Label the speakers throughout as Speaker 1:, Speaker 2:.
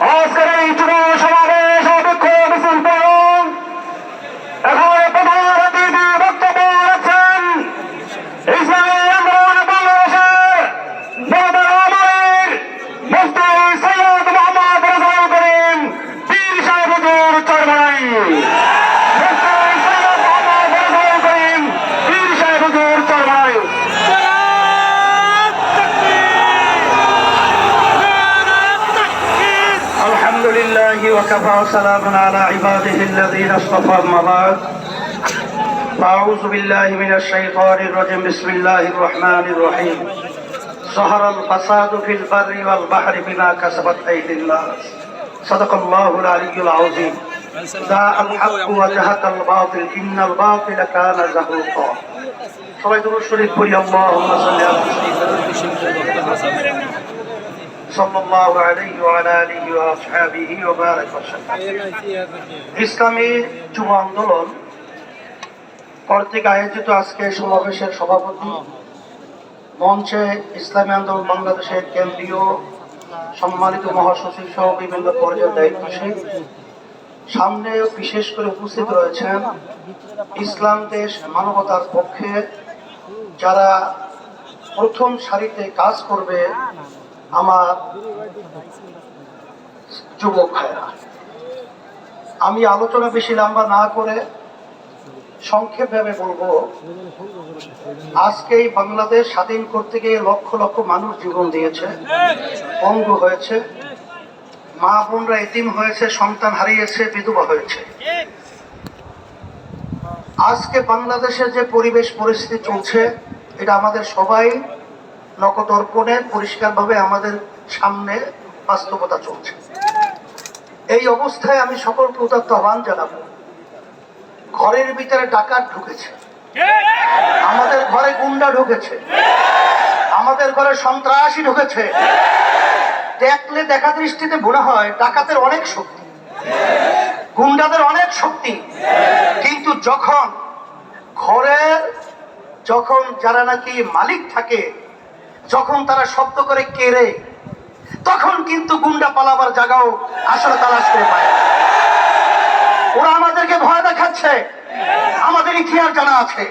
Speaker 1: আজকের এই যুব
Speaker 2: وكفى وسلام على عباده الذين اصطفى أما بعد أعوذ بالله من الشيطان الرجيم بسم الله الرحمن الرحيم ظهر الفساد في البر والبحر بما كسبت أيدي الناس صدق الله العلي العظيم جاء الحق وجهك الباطل إن الباطل كان زهوقا সবাই দুরূদ শরীফ পড়ি আল্লাহুম্মা সাল্লি আলা ইসলামী যুব আন্দোলন কর্তৃক আয়োজিত আজকে সমাবেশের সভাপতি মঞ্চে ইসলামী আন্দোলন বাংলাদেশের কেন্দ্রীয় সম্মানিত মহাসচিব সহ বিভিন্ন পর্যায়ের দায়িত্বশীল। সামনে বিশেষ করে উপস্থিত রয়েছেন ইসলাম দেশ মানবতার পক্ষে যারা প্রথম সারিতে কাজ করবে আমার যুবক ভাইরা আমি আলোচনা বেশি লম্বা না করে সংক্ষেপভাবে বলব, আজকে এই বাংলাদেশ স্বাধীন করতে গিয়ে লক্ষ লক্ষ মানুষ জীবন দিয়েছে পঙ্গু হয়েছে, মা বোনরা এতিম হয়েছে, সন্তান হারিয়েছে, বিধবা হয়েছে। আজকে বাংলাদেশের যে পরিবেশ, পরিস্থিতি চলছে, এটা আমাদের সবাই নকদর্পণে পরিষ্কারভাবে আমাদের সামনে বাস্তবতা চলছে। এই অবস্থায় আমি সকল উদাত্ত আহ্বান জানাব। ঘরের ভিতরে ডাকাত ঢুকেছে। আমাদের ঘরে গুন্ডা ঢুকেছে। আমাদের ঘরে সন্ত্রাসী ঢুকেছে। দেখলে দেখা দৃষ্টিতে মনে হয় ডাকাতের অনেক শক্তি। গুন্ডাদের অনেক শক্তি। কিন্তু যখন ঘরের যখন যারা নাকি মালিক থাকে যখন তারা শব্দ করে কেড়ে তখন কিন্তু গুন্ডা পালাবার জায়গাও আসলে তালাশ করে পায়। ওরা আমাদেরকে ভয় দেখাচ্ছে। আমাদের ইতিহাস জানা আছে।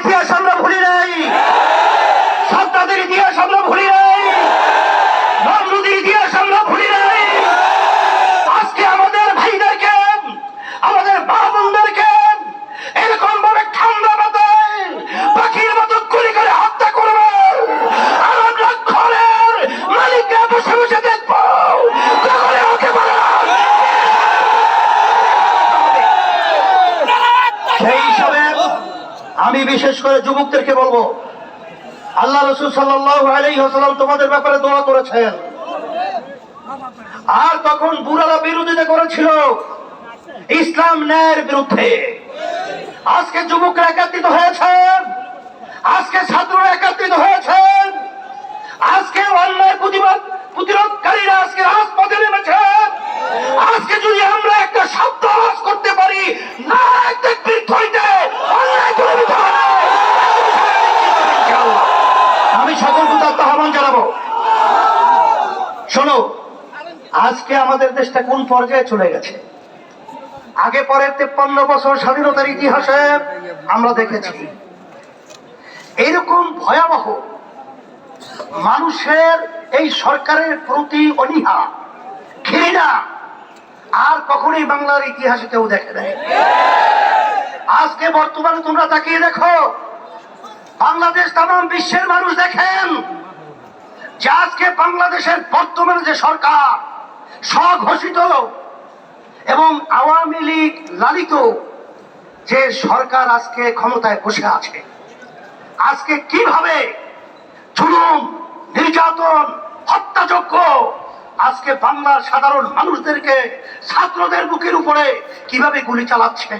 Speaker 2: ইতিহাস আমরা ভুলি নাই সাদ্দাদের ইতিহাস আমরা ভুলি নাই নমরুদের ইতিহাস আমরা ভুলি নাই আজকে আমাদের ভাইদেরকে আমাদের মা বোনদেরকে এরকম ভাবে ঠান্ডা মাথায় পাখির মতো গুলি করে হত্যা করবে আর আমরা ঘরের মালিকরা বসে বসে দেখব কখনো ওকে বলে সেই হিসাবে আমি বিশেষ করে যুবকদেরকে বলব, আল্লাহ রসুল সাল্লাম তোমাদের ব্যাপারে দোয়া করেছেন। আর তখন বুড়ারা বিরোধিতা করেছিল ইসলাম ন্যায়ের বিরুদ্ধে। আজকে যুবকরা একাত্রিত হয়েছেন শোনো, আজকে আমাদের দেশটা কোন পর্যায়ে চলে গেছে? আগে পরের তেপ্পান্ন বছর স্বাধীনতার ইতিহাসে আমরা দেখেছি। এইরকম ভয়াবহ মানুষের এই সরকারের প্রতি অনীহা, ঘৃণা আর কখনোই বাংলার ইতিহাসে কেউ দেখে নেয় আজকে বর্তমানে তোমরা তাকিয়ে দেখো, বাংলাদেশ তাম বিশ্বের মানুষ দেখেন যে আজকে বাংলাদেশের বর্তমানে যে সরকার স্বঘোষিত এবং আওয়ামী লীগ লালিত, যে সরকার আজকে ক্ষমতায় বসে আছে, আজকে কীভাবে জুলুম, নির্যাতন হত্যাযোগ্য আজকে বাংলার সাধারণ মানুষদেরকে ছাত্রদের বুকের উপরে কীভাবে গুলি চালাচ্ছে,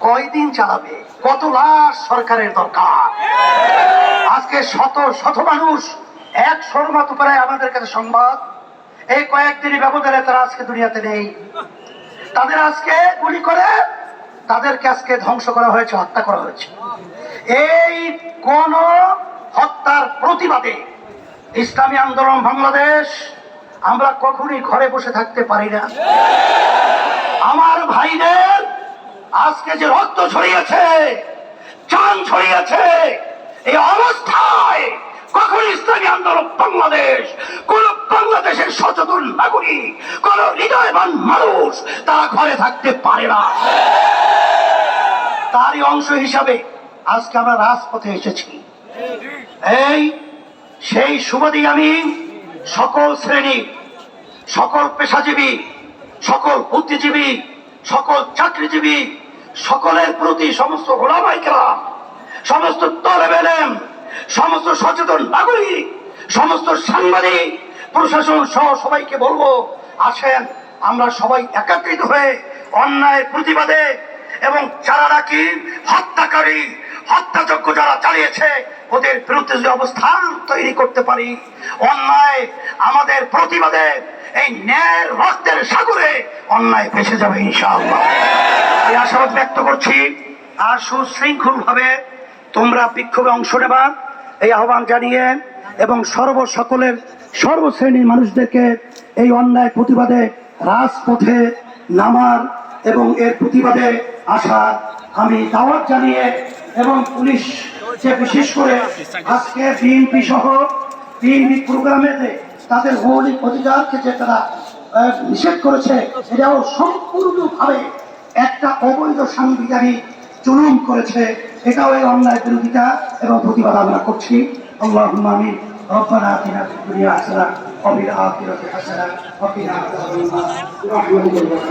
Speaker 2: কয়দিন চালাবে, কত লাশ সরকারের দরকার, আজকে শত শত মানুষ এক সরমত করে আমাদের কাছে সংবাদ। এই কয়েকদিনই ব্যবধানে তারা আজকে দুনিয়াতে নেই। তাদের আজকে গুলি করে, তাদেরকে আজকে ধ্বংস করা হয়েছে, হত্যা করা হয়েছে। এই কোন হত্যার প্রতিবাদে ইসলামী আন্দোলন বাংলাদেশ আমরা কখনই ঘরে বসে থাকতে পারি না। আমার ভাইদের আজকে যে রক্ত ছড়িয়েছে, চান ছড়িয়েছে, এই অবস্থায় কখন ইসলামী আন্দোলন বাংলাদেশ, কোন বাংলাদেশের সচেতন নাগরিক, কোন হৃদয়বান মানুষ তারা ঘরে থাকতে পারে না। তারই অংশ হিসাবে আজকে আমরা রাজপথে এসেছি। এই সেই সুবাদী আমি সকল শ্রেণি, সকল পেশাজীবী, সকল বুদ্ধিজীবী, সকল চাকরিজীবী, সকলের প্রতি সমস্ত গোলামাইকরা সমস্ত তলেবেলেন সমস্ত সচেতন নাগরিক, সমস্ত সাংবাদিক, প্রশাসন সহ সবাইকে বলব, আসেন, আমরা সবাই একত্রিত হয়ে অন্যায়ের প্রতিবাদে এবং যারা নাকি হত্যাকারী, হত্যাযজ্ঞ যারা চালিয়েছে, ওদের বিরুদ্ধে যে অবস্থান তৈরি করতে পারি, অন্যায় আমাদের প্রতিবাদে এই ন্যায়ের রক্তের সাগরে অন্যায় ভেসে যাবে ইনশাআল্লাহ। এই আশাবাদ ব্যক্ত করছি, আর সুশৃঙ্খল ভাবে তোমরা বিক্ষোভে অংশ নেবা। এই আহ্বান জানিয়ে এবং সর্ব সকলের সর্বশ্রেণীর মানুষদেরকে এই অন্যায় প্রতিবাদে রাজপথে নামার এবং এর প্রতিবাদে আসা আমি দাওয়াত জানিয়ে এবং পুলিশ যে বিশেষ করে আজকে বিএনপি সহ বিএনপি প্রোগ্রামেতে তাদের মৌলিক অধিকারকে যে তারা নিষেধ করেছে, এটাও সম্পূর্ণভাবে একটা অবৈধ সাংবিধানিক জুলুম করেছে এটাও এই অন্যায় বিরোধিতা এবং প্রতিবাদ আমরা করছি আল্লাহ আমিন ربنا آتنا في الدنيا حسنة وفي الآخرة حسنة وقنا عذاب النار برحمتك يا رب